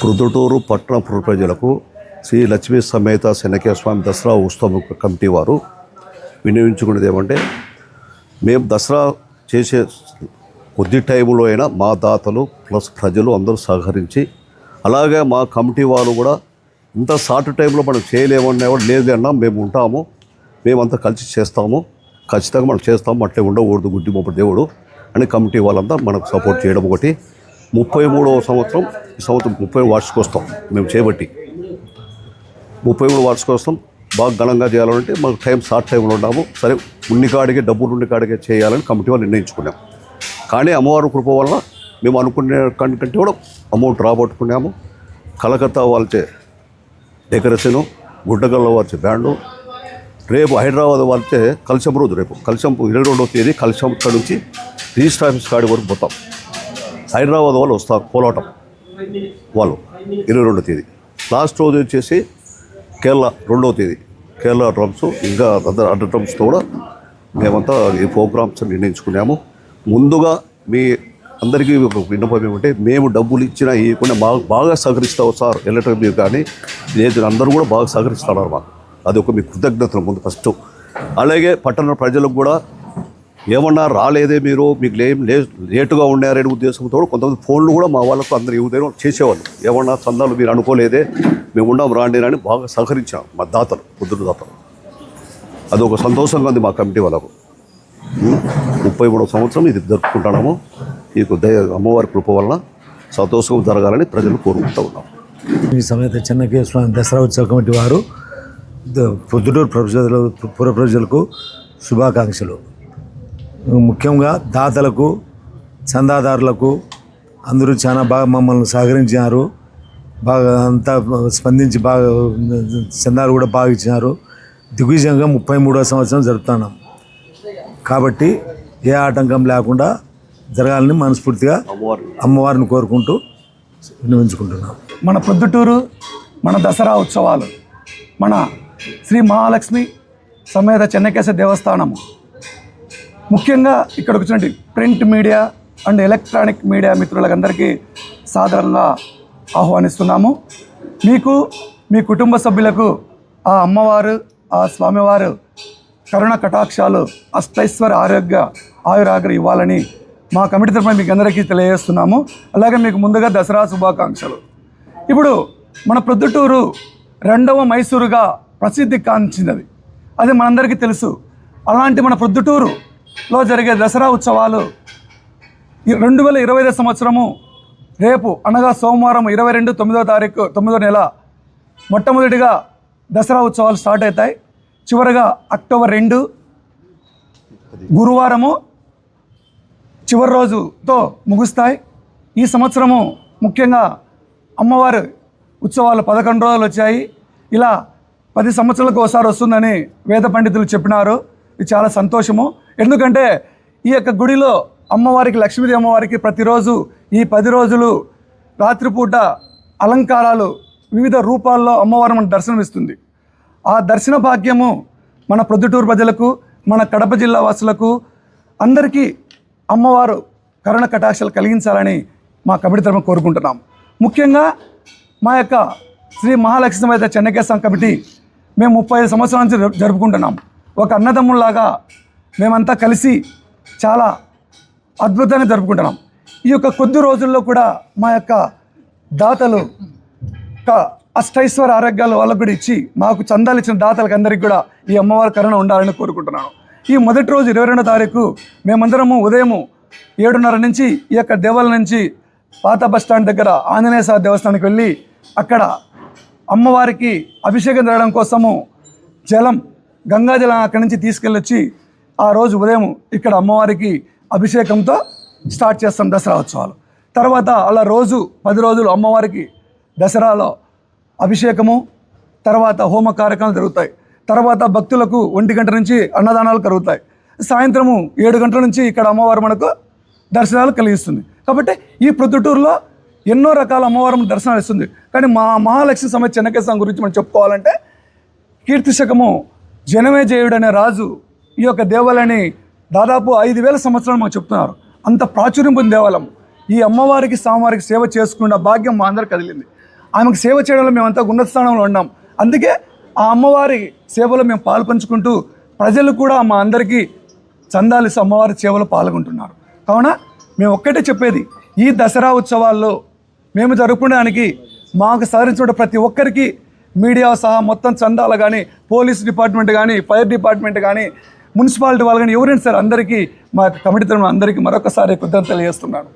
ప్రొద్దుటూరు పట్టణ ప్రజలకు శ్రీ లక్ష్మీ సమేత శనకేశ్వర స్వామి దసరా ఉత్సవం కమిటీ వారు వినియోగించుకునేది ఏమంటే మేము దసరా చేసే కొద్ది టైంలో అయినా మా దాతలు ప్లస్ ప్రజలు అందరూ సహకరించి అలాగే మా కమిటీ వాళ్ళు కూడా ఇంత షార్ట్ టైంలో మనం చేయలేమన్నా కూడా లేదు అన్నా మేము ఉంటాము మేమంతా కలిసి చేస్తాము ఖచ్చితంగా మనం చేస్తాము అట్లే ఉండకూడదు గుడ్డి మొప్ప దేవుడు అని కమిటీ వాళ్ళంతా మనకు సపోర్ట్ చేయడం ఒకటి. ముప్పై మూడవ సంవత్సరం ఈ సంవత్సరం ముప్పై వార్షికోత్సవం మేము చేపట్టి. ముప్పై మూడు వార్షిక బాగా ఘనంగా చేయాలంటే మాకు టైం షార్ట్ టైంలో ఉన్నాము. సరే ఉన్ని కాడికే డబ్బులు ఉండి కాడికే చేయాలని కమిటీ వాళ్ళు నిర్ణయించుకున్నాం. కానీ అమ్మవారి కృప వల్ల మేము అనుకునే కంటే కూడా అమౌంట్ రాబట్టుకున్నాము. కలకత్తా వాళ్ళచే డెకరేషను గుడ్డగల్ల వారిచే బ్యాండు రేపు హైదరాబాద్ వాళ్ళచే కలిసం రోజు రేపు కలిసం ఇరవై రెండవ తేదీ కలిసం ఇక్కడ నుంచి రిజిస్టర్ ఆఫీస్ కాడి వరకు పోతాం. హైదరాబాద్ వాళ్ళు వస్తారు కోలాటం వాళ్ళు ఇరవై రెండో తేదీ. లాస్ట్ రోజు వచ్చేసి కేరళ రెండవ తేదీ. కేరళ డ్రమ్స్ ఇంకా అదర్ అదర్ డ్రమ్స్తో కూడా మేమంతా ఈ ప్రోగ్రామ్స్ నిర్ణయించుకున్నాము. ముందుగా మీ అందరికీ ఒక విన్నపం ఏమంటే మేము డబ్బులు ఇచ్చినా ఇవ్వకుండా బాగా బాగా సహకరిస్తావు సార్ వెళ్ళటం మీరు కానీ లేదు అందరూ కూడా బాగా సహకరిస్తున్నారు మాకు. అది ఒక మీ కృతజ్ఞతలు ముందు ఫస్ట్. అలాగే పట్టణ ప్రజలకు కూడా ఏమన్నా రాలేదే మీరు మీకు లేం లే- లేటుగా ఉన్నారనే ఉద్దేశంతో కొంతమంది ఫోన్లు కూడా మా వాళ్ళకు అందరు ఉదయం చేసేవాళ్ళు. ఏమన్నా చందాలు మీరు అనుకోలేదే మేము ఉన్నాం రాండి అని బాగా సహకరించాం మా దాతలు పొద్దున దాతలు. అదొక సంతోషంగా ఉంది మా కమిటీ వాళ్ళకు. ముప్పై మూడవ సంవత్సరం ఇది జరుపుకుంటున్నాము. మీకు దయ అమ్మవారి కృప వలన సంతోషం జరగాలని ప్రజలు కోరుకుంటూ ఉన్నాం. ఈ సమేత చెన్నకేశ్వర దసరా ఉత్సవ కమిటీ వారు పొద్దుటూరు ప్రజలు పుర ప్రజలకు శుభాకాంక్షలు. ముఖ్యంగా దాతలకు చందాదారులకు అందరూ చాలా బాగా మమ్మల్ని సహకరించినారు. బాగా అంతా స్పందించి బాగా చందాలు కూడా బాగా ఇచ్చినారు. దిగ్విజయంగా ముప్పై మూడో సంవత్సరం జరుపుతున్నాం. కాబట్టి ఏ ఆటంకం లేకుండా జరగాలని మనస్ఫూర్తిగా అమ్మవారిని కోరుకుంటూ వినియోగించుకుంటున్నాం మన పొద్దుటూరు మన దసరా ఉత్సవాలు మన శ్రీ మహాలక్ష్మి సమేత చెన్నకేశ దేవస్థానము ముఖ్యంగా ఇక్కడికి వచ్చినటువంటి print media and electronic media మిత్రులందరికీ సాధారణంగా ఆహ్వానిస్తున్నాము. మీకు మీ కుటుంబ సభ్యులకు ఆ అమ్మవారు ఆ స్వామివారు కరుణ కటాక్షాలు అష్టైశ్వర ఆరోగ్య ఆయురాగ్ర ఇవ్వాలని మా కమిటీ తరఫున మీకు అందరికీ తెలియజేస్తున్నాము. అలాగే మీకు ముందుగా దసరా శుభాకాంక్షలు. ఇప్పుడు మన ప్రొద్దుటూరు రెండవ మైసూరుగా ప్రసిద్ధి కాంచినది. అది మనందరికీ తెలుసు. అలాంటి మన ప్రొద్దుటూరు లో జరిగే దసరా ఉత్సవాలు. ఈ రెండు వేల ఇరవై ఐదు సంవత్సరము రేపు అనగా సోమవారం ఇరవై రెండు తొమ్మిదో తారీఖు తొమ్మిదో నెల మొట్టమొదటిగా దసరా ఉత్సవాలు స్టార్ట్ అవుతాయి. చివరగా అక్టోబర్ రెండు గురువారము చివరి రోజుతో ముగుస్తాయి. ఈ సంవత్సరము ముఖ్యంగా అమ్మవారి ఉత్సవాలు పదకొండు రోజులు వచ్చాయి. ఇలా పది సంవత్సరాలకు ఒకసారి వస్తుందని వేద పండితులు చెప్పినారు. ఇది చాలా సంతోషము. ఎందుకంటే ఈ యొక్క గుడిలో అమ్మవారికి లక్ష్మీదేవి అమ్మవారికి ప్రతిరోజు ఈ పది రోజులు రాత్రిపూట అలంకారాలు వివిధ రూపాల్లో అమ్మవారు మనకు దర్శనమిస్తుంది. ఆ దర్శన భాగ్యము మన ప్రొద్దుటూరు ప్రజలకు మన కడప జిల్లా వాసులకు అందరికీ అమ్మవారు కరుణ కటాక్షలు కలిగించాలని మా కమిటీ తరఫున కోరుకుంటున్నాం ముఖ్యంగా మా యొక్క శ్రీ మహాలక్ష్మి సమేత చెన్నకేశం కమిటీ మేము ముప్పై ఐదు సంవత్సరాల నుంచి జరుపుకుంటున్నాం ఒక అన్నదమ్ముల్లాగా మేమంతా కలిసి చాలా అద్భుతంగా జరుపుకుంటున్నాం. ఈ యొక్క కొద్ది రోజుల్లో కూడా మా యొక్క దాతలు క అష్టైశ్వర ఆరోగ్యాలు వాళ్ళకు కూడా ఇచ్చి మాకు చందాలు ఇచ్చిన దాతలకు అందరికీ కూడా ఈ అమ్మవారి కరుణ ఉండాలని కోరుకుంటున్నాను. ఈ మొదటి రోజు ఇరవై రెండో తారీఖు మేమందరము ఉదయము ఏడున్నర నుంచి ఈ యొక్క దేవాలయం నుంచి పాత బస్ స్టాండ్ దగ్గర ఆంజనేయ స్వామి దేవస్థానానికి వెళ్ళి అక్కడ అమ్మవారికి అభిషేకం జరగడం కోసము జలం గంగాజలం అక్కడి నుంచి తీసుకెళ్ళొచ్చి ఆ రోజు ఉదయం ఇక్కడ అమ్మవారికి అభిషేకంతో స్టార్ట్ చేస్తాం దసరా ఉత్సవాలు. తర్వాత అలా రోజు పది రోజులు అమ్మవారికి దసరాలో అభిషేకము తర్వాత హోమ కార్యక్రమాలు జరుగుతాయి. తర్వాత భక్తులకు ఒంటి గంట నుంచి అన్నదానాలు కలుగుతాయి. సాయంత్రము ఏడు గంటల నుంచి ఇక్కడ అమ్మవారు మనకు దర్శనాలు కలిగిస్తుంది. కాబట్టి ఈ ప్రొద్దుటూరులో ఎన్నో రకాల అమ్మవారు దర్శనాలు ఇస్తుంది. కానీ మా మహాలక్ష్మి సమయ చెన్నకేశం గురించి మనం చెప్పుకోవాలంటే కీర్తిశకము జనమేజయుడు అనే రాజు ఈ యొక్క దేవాలయాన్ని దాదాపు ఐదు వేల సంవత్సరాలు మాకు చెప్తున్నారు. అంత ప్రాచుర్యం పొందిన దేవాలయం. ఈ అమ్మవారికి స్వామివారికి సేవ చేసుకున్న భాగ్యం మా అందరికి కదిలింది. ఆమెకు సేవ చేయడంలో మేమంతా ఉన్నత స్థానంలో ఉన్నాం. అందుకే ఆ అమ్మవారి సేవలో మేము పాల్పంచుకుంటూ ప్రజలు కూడా మా అందరికీ చందాలు అమ్మవారి సేవలో పాల్గొంటున్నారు. కావున మేము ఒక్కటే చెప్పేది ఈ దసరా ఉత్సవాల్లో మేము జరుపుకోవడానికి మాకు సహకరించిన ప్రతి ఒక్కరికి మీడియా సహా మొత్తం చందాలు కానీ పోలీస్ డిపార్ట్మెంట్ కానీ ఫైర్ డిపార్ట్మెంట్ కానీ మున్సిపాలిటీ వాళ్ళు కానీ ఎవరైనా సార్ అందరికీ మా కమిటీ తరఫున అందరికీ మరొకసారి కృతజ్ఞత తెలియజేస్తున్నాను